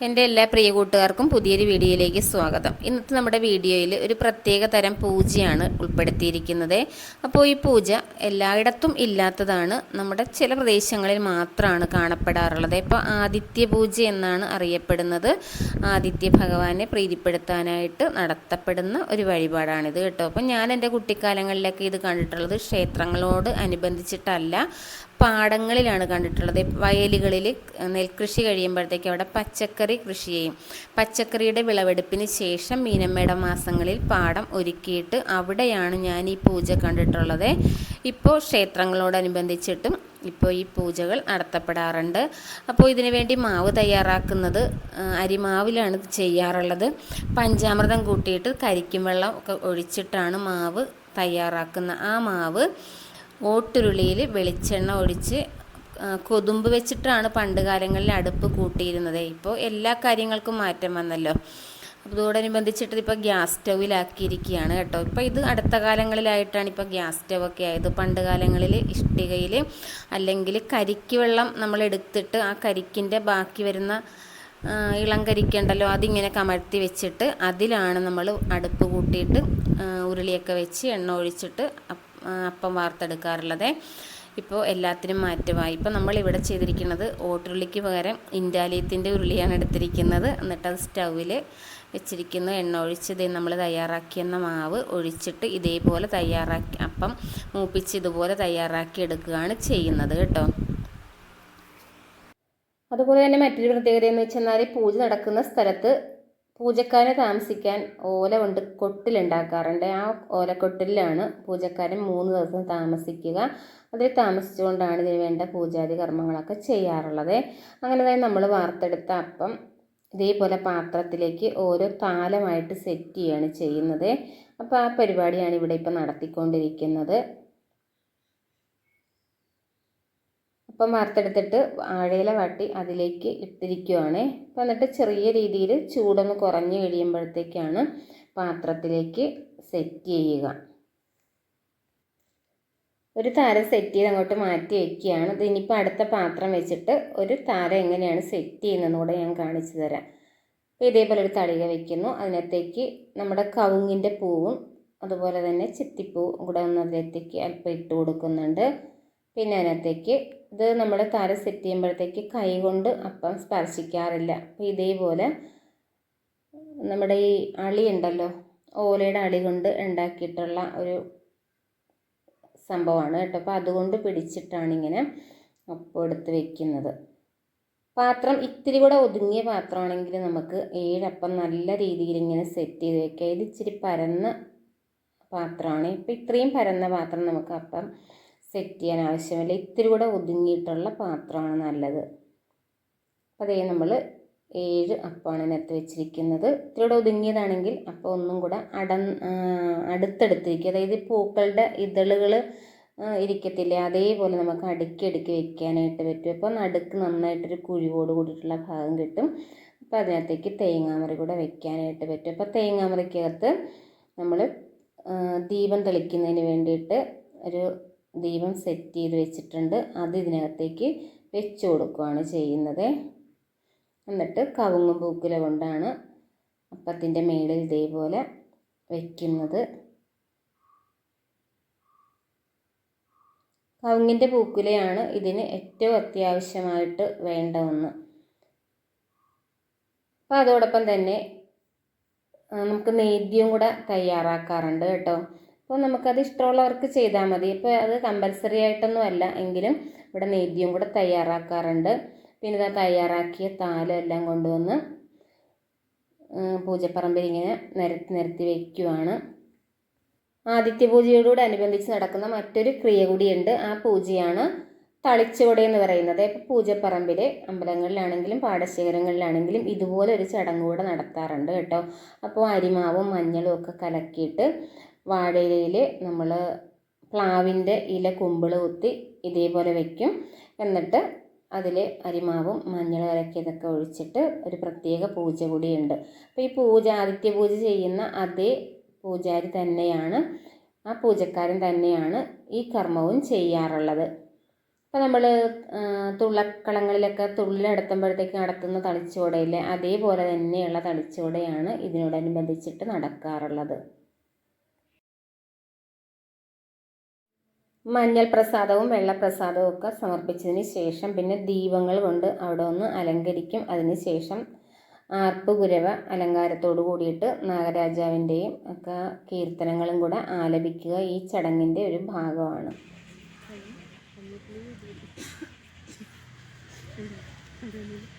എന്റെ എല്ലാ പ്രിയ കൂട്ടുകാർക്കും പുതിയൊരു വീഡിയോയിലേക്ക് സ്വാഗതം. ഇന്നത്തെ നമ്മുടെ വീഡിയോയിൽ ഒരു പ്രത്യേക തരം പൂജയാണ് ഉൾപ്പെടുത്തിയിരിക്കുന്നത്. അപ്പോൾ ഈ പൂജ എല്ലായിടത്തും ഇല്ലാത്തതാണ്. നമ്മുടെ ചില പ്രദേശങ്ങളിൽ മാത്രമാണ് കാണപ്പെടാറുള്ളത്. ഇപ്പോൾ ആദിത്യ പൂജ എന്നാണ് അറിയപ്പെടുന്നത്. ആദിത്യ ഭഗവാനെ പ്രീതിപ്പെടുത്താനായിട്ട് നടത്തപ്പെടുന്ന ഒരു വഴിപാടാണിത് കേട്ടോ. അപ്പോൾ ഞാൻ എന്റെ കുട്ടിക്കാലങ്ങളിലൊക്കെ ഇത് കണ്ടിട്ടുള്ളത് ക്ഷേത്രങ്ങളോട് അനുബന്ധിച്ചിട്ടല്ല. പാടങ്ങളിലാണ് കണ്ടിട്ടുള്ളത്. വയലുകളിൽ നെൽകൃഷി കഴിയുമ്പോഴത്തേക്ക് അവിടെ പച്ചക്കറി കൃഷി ചെയ്യും. പച്ചക്കറിയുടെ വിളവെടുപ്പിന് ശേഷം മീനമ്മയുടെ മാസങ്ങളിൽ പാടം ഒരുക്കിയിട്ട് അവിടെയാണ് ഞാൻ ഈ പൂജ കണ്ടിട്ടുള്ളത്. ഇപ്പോൾ ക്ഷേത്രങ്ങളോടനുബന്ധിച്ചിട്ടും ഇപ്പോൾ ഈ പൂജകൾ നടത്തപ്പെടാറുണ്ട്. അപ്പോൾ ഇതിനു വേണ്ടി മാവ് തയ്യാറാക്കുന്നത് അരിമാവിലാണ് ചെയ്യാറുള്ളത്. പഞ്ചാമൃതം കൂട്ടിയിട്ട് കരിക്കും വെള്ളം ഒക്കെ ഒഴിച്ചിട്ടാണ് മാവ് തയ്യാറാക്കുന്ന ആ മാവ്. ഓട്ടുരുളിയിൽ വെളിച്ചെണ്ണ ഒഴിച്ച് കൊതുമ്പ് വെച്ചിട്ടാണ് പണ്ട് കാലങ്ങളിൽ അടുപ്പ് കൂട്ടിയിരുന്നത്. ഇപ്പോൾ എല്ലാ കാര്യങ്ങൾക്കും മാറ്റം വന്നല്ലോ. അതോടനുബന്ധിച്ചിട്ട് ഇപ്പോൾ ഗ്യാസ് സ്റ്റൗവിലാക്കിയിരിക്കുകയാണ് കേട്ടോ. ഇപ്പോൾ ഇത് അടുത്ത കാലങ്ങളിലായിട്ടാണ് ഇപ്പോൾ ഗ്യാസ് സ്റ്റൗ ഒക്കെ ആയത്. പണ്ട് കാലങ്ങളിൽ ഇഷ്ടികയിൽ അല്ലെങ്കിൽ കരിക്ക് വെള്ളം നമ്മൾ എടുത്തിട്ട് ആ കരിക്കിന്റെ ബാക്കി വരുന്ന ഇളം കരിക്കുണ്ടല്ലോ അതിങ്ങനെ കമഴ്ത്തി വെച്ചിട്ട് അതിലാണ് നമ്മൾ അടുപ്പ് കൂട്ടിയിട്ട് ഉരുളിയൊക്കെ വെച്ച് എണ്ണ ഒഴിച്ചിട്ട് അപ്പം വാർത്തെടുക്കാറുള്ളത്. ഇപ്പോൾ എല്ലാത്തിനും മാറ്റമായി. ഇപ്പോൾ നമ്മൾ ഇവിടെ ചെയ്തിരിക്കുന്നത് ഓട്ടുരുളിക്ക് പകരം ഇൻഡാലിയത്തിന്റെ ഉരുളിയാണ് എടുത്തിരിക്കുന്നത്. എന്നിട്ട് അത് സ്റ്റൗവിൽ വെച്ചിരിക്കുന്ന. എണ്ണ ഒഴിച്ച് ഒഴിച്ചത് നമ്മൾ തയ്യാറാക്കിയെന്ന മാവ് ഒഴിച്ചിട്ട് ഇതേപോലെ തയ്യാറാക്കി അപ്പം മൂപ്പിച്ച് ഇതുപോലെ തയ്യാറാക്കി എടുക്കുകയാണ് ചെയ്യുന്നത് കേട്ടോ. അതുപോലെ തന്നെ മറ്റൊരു പ്രത്യേകത എന്ന് വെച്ചെന്നാൽ പൂജ നടക്കുന്ന സ്ഥലത്ത് പൂജക്കാരെ താമസിക്കാൻ ഓല കൊണ്ട് കൊട്ടിലുണ്ടാക്കാറുണ്ട്. ആ ഓലക്കൊട്ടിലാണ് പൂജക്കാരൻ മൂന്ന് ദിവസം താമസിക്കുക. അതിൽ താമസിച്ചുകൊണ്ടാണ് ഇതിന് വേണ്ട പൂജാതി കർമ്മങ്ങളൊക്കെ ചെയ്യാറുള്ളത്. അങ്ങനെ തന്നെ നമ്മൾ വാർത്തെടുത്ത അപ്പം ഇതേപോലെ പാത്രത്തിലേക്ക് ഓരോ താലമായിട്ട് സെറ്റ് ചെയ്യുകയാണ് ചെയ്യുന്നത്. അപ്പോൾ ആ പരിപാടിയാണ് ഇവിടെ ഇപ്പോൾ നടത്തിക്കൊണ്ടിരിക്കുന്നത്. അപ്പം വറുത്തെടുത്തിട്ട് ആഴയില വാട്ടി അതിലേക്ക് ഇട്ടിരിക്കുവാണ്. അപ്പം എന്നിട്ട് ചെറിയ രീതിയിൽ ചൂടൊന്ന് കുറഞ്ഞു കഴിയുമ്പോഴത്തേക്കാണ് പാത്രത്തിലേക്ക് സെറ്റ് ചെയ്യുക. ഒരു താര സെറ്റ് ചെയ്ത് അങ്ങോട്ട് മാറ്റി വയ്ക്കുകയാണ് ഇത് ഇനിയിപ്പോൾ അടുത്ത പാത്രം വെച്ചിട്ട് ഒരു താര എങ്ങനെയാണ് സെറ്റ് ചെയ്യുന്നതെന്ന് കൂടെ ഞാൻ കാണിച്ചു തരാം. അപ്പോൾ ഇതേപോലെ ഒരു തളിക വയ്ക്കുന്നു അതിനകത്തേക്ക് നമ്മുടെ കവുങ്ങിന്റെ പൂവും അതുപോലെ തന്നെ ചെത്തിപ്പൂവും കൂടെ ഒന്ന് അതിനകത്തേക്ക് അല്പം ഇട്ട് കൊടുക്കുന്നുണ്ട്. പിന്നെ അതിനകത്തേക്ക് ഇത് നമ്മൾ തര സെറ്റ് ചെയ്യുമ്പോഴത്തേക്ക് കൈ കൊണ്ട് അപ്പം സ്പർശിക്കാറില്ല. അപ്പോൾ ഇതേപോലെ നമ്മുടെ ഈ അളി ഉണ്ടല്ലോ ഓലയുടെ അളി കൊണ്ട് ഉണ്ടാക്കിയിട്ടുള്ള ഒരു സംഭവമാണ് കേട്ടോ. അപ്പോൾ അതുകൊണ്ട് പിടിച്ചിട്ടാണ് ഇങ്ങനെ അപ്പം എടുത്ത് വെക്കുന്നത്. പാത്രം ഇത്തിരി കൂടെ ഒതുങ്ങിയ പാത്രമാണെങ്കിൽ നമുക്ക് ഏഴപ്പം നല്ല രീതിയിൽ ഇങ്ങനെ സെറ്റ് ചെയ്ത് വെക്കുക ഇത് ഇച്ചിരി പരന്ന പാത്രമാണ്. ഇപ്പം ഇത്രയും പരന്ന പാത്രം നമുക്ക് അപ്പം സെറ്റ് ചെയ്യാൻ ആവശ്യമില്ല. ഇത്തിരി കൂടെ ഒതുങ്ങിയിട്ടുള്ള പാത്രമാണ് നല്ലത്. അപ്പോൾ അതേ നമ്മൾ ഏഴ് അപ്പമാണ് ഇതിനകത്ത് വെച്ചിരിക്കുന്നത്. ഇത്തിരി കൂടെ ഒതുങ്ങിയതാണെങ്കിൽ അപ്പോൾ ഒന്നും കൂടെ അട അടുത്തടുത്തിരിക്കും. അതായത് പൂക്കളുടെ ഇതളുകൾ ഇരിക്കത്തില്ലേ? അതേപോലെ നമുക്ക് അടുക്കി അടുക്കി വെക്കാനായിട്ട് പറ്റും. അപ്പോൾ നടുക്ക് നന്നായിട്ടൊരു കുഴിവോട് കൂടിയിട്ടുള്ള ഭാഗം കിട്ടും. അപ്പോൾ അതിനകത്തേക്ക് തേങ്ങാമറി കൂടെ വെക്കാനായിട്ട് പറ്റും. അപ്പോൾ തേങ്ങാമറിക്കകത്ത് നമ്മൾ ദീപം തെളിക്കുന്നതിന് വേണ്ടിയിട്ട് ഒരു ദീപം സെറ്റ് ചെയ്ത് വെച്ചിട്ടുണ്ട്. അത് ഇതിനകത്തേക്ക് വെച്ച് കൊടുക്കുകയാണ് ചെയ്യുന്നത്. എന്നിട്ട് കവുങ്ങും പൂക്കില കൊണ്ടാണ് അപ്പത്തിന്റെ മേളിൽ ഇതേപോലെ വയ്ക്കുന്നത് കവുങ്ങിന്റെ പൂക്കുലയാണ് ഇതിന് ഏറ്റവും അത്യാവശ്യമായിട്ട് വേണ്ട ഒന്ന്. അപ്പോൾ അതോടൊപ്പം തന്നെ നമുക്ക് നേദ്യവും കൂടെ തയ്യാറാക്കാറുണ്ട് കേട്ടോ. അപ്പോൾ നമുക്കത് ഇഷ്ടമുള്ളവർക്ക് ചെയ്താൽ മതി. ഇപ്പോൾ അത് കമ്പൽസറി ആയിട്ടൊന്നും അല്ല. എങ്കിലും ഇവിടെ നേദ്യം കൂടെ തയ്യാറാക്കാറുണ്ട്. പിന്നെ ഇതാ തയ്യാറാക്കിയ താലം എല്ലാം കൊണ്ടുവന്ന് പൂജപ്പറമ്പിൽ ഇങ്ങനെ നിരത്തി നിരത്തി വയ്ക്കുവാണ് ആദിത്യ പൂജയോടുകൂടി അനുബന്ധിച്ച് നടക്കുന്ന മറ്റൊരു ക്രിയ കൂടിയുണ്ട്. ആ പൂജയാണ് തളിച്ചുവട എന്ന് പറയുന്നത്. ഇപ്പോൾ പൂജപ്പറമ്പിൽ അമ്പലങ്ങളിലാണെങ്കിലും പാടശേഖരങ്ങളിലാണെങ്കിലും ഇതുപോലെ ഒരു ചടങ്ങ് കൂടെ നടത്താറുണ്ട് കേട്ടോ. അപ്പോൾ അരിമാവും മഞ്ഞളും ഒക്കെ കലക്കിയിട്ട് വാഴയിലയിൽ നമ്മൾ പ്ലാവിന്റെ ഇല കുമ്പിൾ കുത്തി ഇതേപോലെ വയ്ക്കും എന്നിട്ട് അതിൽ അരിമാവും മഞ്ഞൾ കലക്കിയതൊക്കെ ഒഴിച്ചിട്ട് ഒരു പ്രത്യേക പൂജ കൂടിയുണ്ട് അപ്പോൾ ഈ പൂജ ആദിത്യ പൂജ ചെയ്യുന്ന അതേ പൂജാരി തന്നെയാണ് ആ പൂജക്കാരൻ തന്നെയാണ് ഈ കർമ്മവും ചെയ്യാറുള്ളത്. അപ്പോൾ നമ്മൾ തുള്ളക്കളങ്ങളിലൊക്കെ തുള്ളി നടത്തുമ്പോഴത്തേക്ക് നടത്തുന്ന തളിച്ചോടയിലെ അതേപോലെ തന്നെയുള്ള തളിച്ചുവടയാണ് ഇതിനോടനുബന്ധിച്ചിട്ട് നടക്കാറുള്ളത്. മഞ്ഞൾ പ്രസാദവും വെള്ളപ്രസാദവും ഒക്കെ സമർപ്പിച്ചതിന് ശേഷം പിന്നെ ദീപങ്ങൾ കൊണ്ട് അവിടെ ഒന്ന് അലങ്കരിക്കും. അതിന് ശേഷം ആർപ്പുകുരവ അലങ്കാരത്തോടു കൂടിയിട്ട് നാഗരാജാവിന്റെയും ഒക്കെ കീർത്തനങ്ങളും കൂടെ ആലപിക്കുക ഈ ചടങ്ങിന്റെ ഒരു ഭാഗമാണ്. ഈ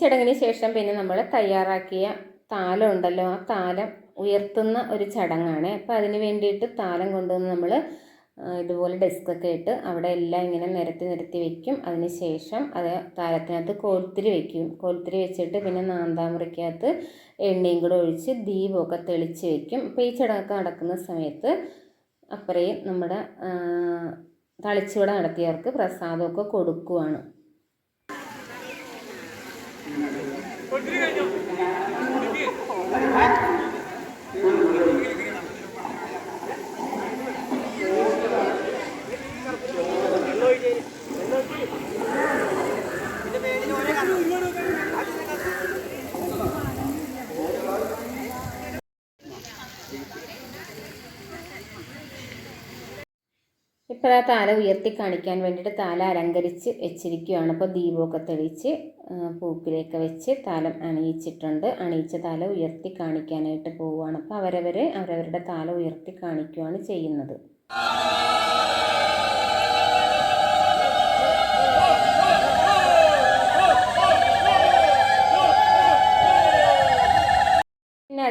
ചടങ്ങിന് ശേഷം പിന്നെ നമ്മൾ തയ്യാറാക്കിയ താലം ഉണ്ടല്ലോ ആ താലം ഉയർത്തുന്ന ഒരു ചടങ്ങാണ്. അപ്പോൾ അതിന് വേണ്ടിയിട്ട് താലം കൊണ്ടുവന്ന് നമ്മൾ ഇതുപോലെ ഡെസ്കൊക്കെ ഇട്ട് അവിടെ എല്ലാം ഇങ്ങനെ നിരത്തി നിരത്തി വെക്കും. അതിന് ശേഷം അത് താലത്തിനകത്ത് കോൽത്തിരി വെക്കും. കോൽത്തിരി വെച്ചിട്ട് പിന്നെ നാന്താമുറിക്കകത്ത് എണ്ണയും കൂടെ ഒഴിച്ച് ദീപമൊക്കെ തെളിച്ച് വെക്കും. അപ്പോൾ ഈ ചടങ്ങൊക്കെ നടക്കുന്ന സമയത്ത് അപ്പറയും നമ്മുടെ തളിച്ചുവട നടത്തിയവർക്ക് പ്രസാദമൊക്കെ കൊടുക്കുവാണ്. Thank you. ഇപ്പോൾ ആ താല ഉയർത്തി കാണിക്കാൻ വേണ്ടിയിട്ട് താല അലങ്കരിച്ച് വെച്ചിരിക്കുകയാണ്. അപ്പോൾ ദീപമൊക്കെ തെളിച്ച് പൂക്കിലേക്ക് വെച്ച് താലം അണിയിച്ചിട്ടുണ്ട്. അണിയിച്ച താല ഉയർത്തി കാണിക്കാനായിട്ട് പോവുകയാണ്. അപ്പോൾ അവരവർ അവരവരുടെ താല ഉയർത്തി കാണിക്കുകയാണ് ചെയ്യുന്നത്.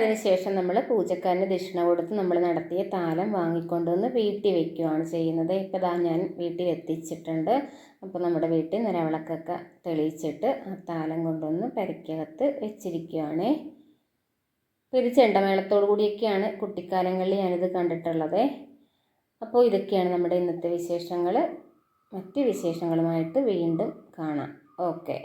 അതിനുശേഷം നമ്മൾ പൂജക്കാരന് ദക്ഷിണ കൊടുത്ത് നമ്മൾ നടത്തിയ താലം വാങ്ങിക്കൊണ്ടുവന്ന് വീട്ടിൽ വെക്കുകയാണ് ചെയ്യുന്നത്. ഇപ്പോൾ ഇതാ ഞാൻ വീട്ടിൽ എത്തിച്ചിട്ടുണ്ട്. അപ്പോൾ നമ്മുടെ വീട്ടിൽ നിലവിളക്കൊക്കെ തെളിയിച്ചിട്ട് ആ താലം കൊണ്ടുവന്ന് പരക്കകത്ത് വെച്ചിരിക്കുകയാണ് ഇപ്പോൾ ഇത് ചെണ്ടമേളത്തോടു കൂടിയൊക്കെയാണ് കുട്ടിക്കാലങ്ങളിൽ ഞാനിത് കണ്ടിട്ടുള്ളത്. അപ്പോൾ ഇതൊക്കെയാണ് നമ്മുടെ ഇന്നത്തെ വിശേഷങ്ങൾ മറ്റ് വിശേഷങ്ങളുമായിട്ട് വീണ്ടും കാണാം. ഓക്കെ.